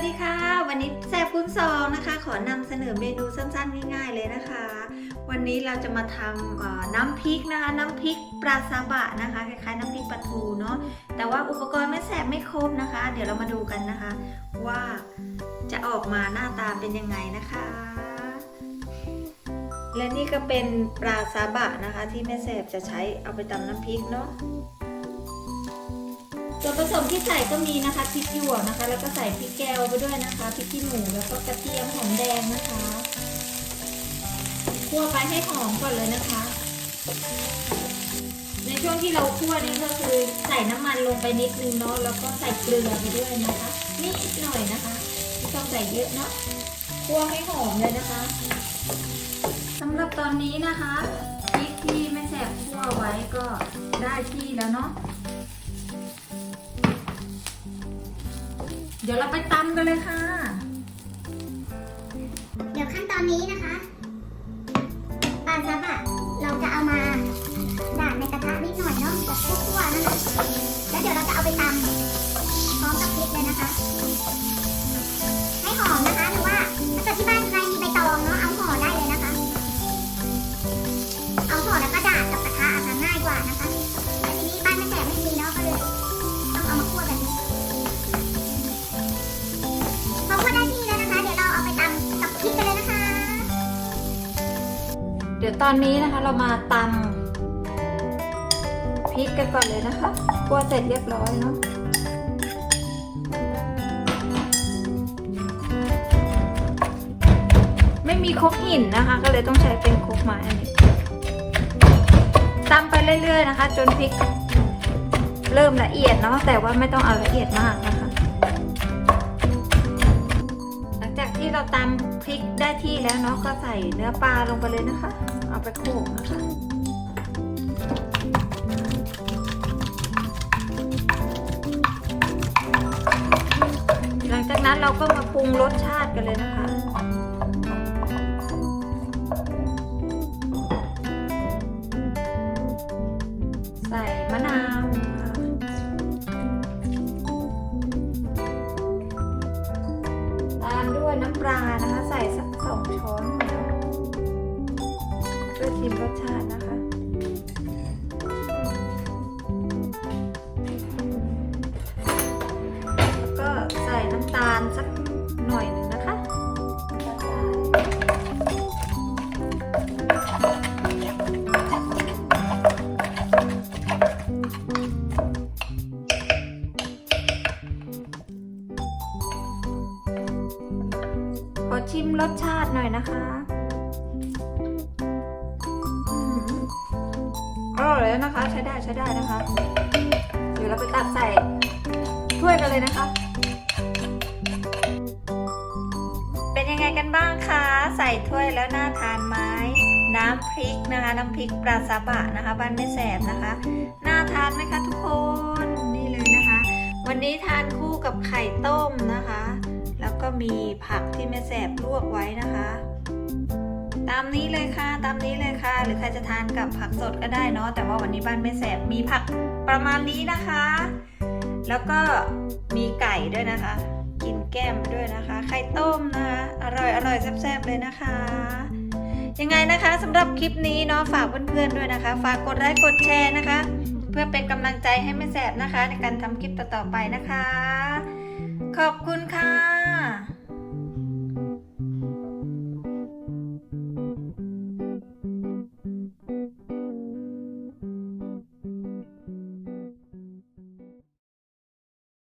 วัสดีค่ะ วันนี้แซ่บคุณซองนะคะ ขอนำเสนอเมนูสั้นๆง่ายๆเลยนะคะ วันนี้เราจะมาทำน้ำพริกนะคะ น้ำพริกปลาซาบะนะคะ คล้ายๆน้ำพริกปลาทูเนาะแต่ว่าอุปกรณ์ไม่แสบไม่ครบนะคะ เดี๋ยวเรามาดูกันนะคะ ว่าจะออกมาหน้าตาเป็นยังไงนะคะ และนี่ก็เป็นปลาซาบะนะคะ ที่แม่แสบจะใช้เอาไปตำน้ำพริกเนาะ ส่วนผสมที่ใส่ก็มีนะคะพริกหยวกนะคะ แล้วก็ใส่พริกแกวไปด้วยนะคะพริกขี้หนูแล้วก็กระเทียมหอมแดงนะคะคั่วไปให้หอมก่อนเลยนะคะ ในช่วงที่เราคั่วนี้ก็คือใส่น้ำมันลงไปนิดนึงเนาะแล้วก็ใส่เกลือไปด้วยนะคะนิดหน่อยนะคะไม่ต้องใส่เยอะเนาะคั่วให้หอมเลยนะคะสำหรับตอนนี้นะคะพริกที่แม่แสบคั่วไว้ก็ได้ที่แล้วเนาะ ดี๋ยวเราไปตำกันเลยค่ะ เดี๋ยวขั้นตอนนี้นะคะปลาซับอะเราจะเอามาด่านในกระทะนิดหน่อยเนาะแบบคั่วๆนั่นแหละแล้วเดี๋ยวเราจะเอาไปตำพร้อมกับพริกเลยนะคะ ดี๋ยวตอนนี้นะคะเรามาตำพริกกันก่อนเลยนะคะคั่วเสร็จเรียบร้อยเนาะไม่มีครกหินนะคะ ก็เลยต้องใช้เป็นครกไม้อันนี้ตำไปเรื่อยๆนะคะ จนพริก เริ่มละเอียดเนาะแต่ว่าไม่ต้องเอาละเอียดมากนะคะ หลังจากที่เราตำพริกได้ที่แล้วเนาะก็ใส่เนื้อปลาลงไปเลยนะคะ เอาไปโขลกนะคะหลังจากนั้นเราก็มาปรุงรสชาติกันเลยนะคะใส่มะนาวค่ะตามด้วยน้ำปลานะคะ ใส่สักสองช้อนพอเพื่อชิมรสชาตินะคะแล้วก็ใส่น้ำตาลสักหน่อยหนึ่งนะคะขอชิมรสชาติหน่อยนะคะ แล้วนะคะ ใช้ได้ใช้ได้นะคะ เดี๋ยวเราไปตักใส่ถ้วยกันเลยนะคะ เป็นยังไงกันบ้างคะ ใส่ถ้วยแล้วน่าทานไหมน้ำพริกนะคะ น้ำพริกปลาซาบะนะคะบ้านไม่แสบนะคะ น่าทานไหมคะทุกคนนี่เลยนะคะ วันนี้ทานคู่กับไข่ต้มนะคะ แล้วก็มีผักที่แม่แสบลวกไว้นะคะ ตามนี้เลยค่ะ ตามนี้เลยค่ะ หรือใครจะทานกับผักสดก็ได้เนาะ แต่ว่าวันนี้บ้านแม่แสบ มีผักประมาณนี้นะคะ แล้วก็มีไก่ด้วยนะคะ กินแก้มไปด้วยนะคะ ไข่ต้มนะคะ อร่อยอร่อยแซ่บๆเลยนะคะ ยังไงนะคะสำหรับคลิปนี้เนาะ ฝากเพื่อนๆด้วยนะคะ ฝากกดไลค์กดแชร์นะคะ เพื่อเป็นกำลังใจให้แม่แสบนะคะ ในการทำคลิปต่อๆไปนะคะ ขอบคุณค่ะ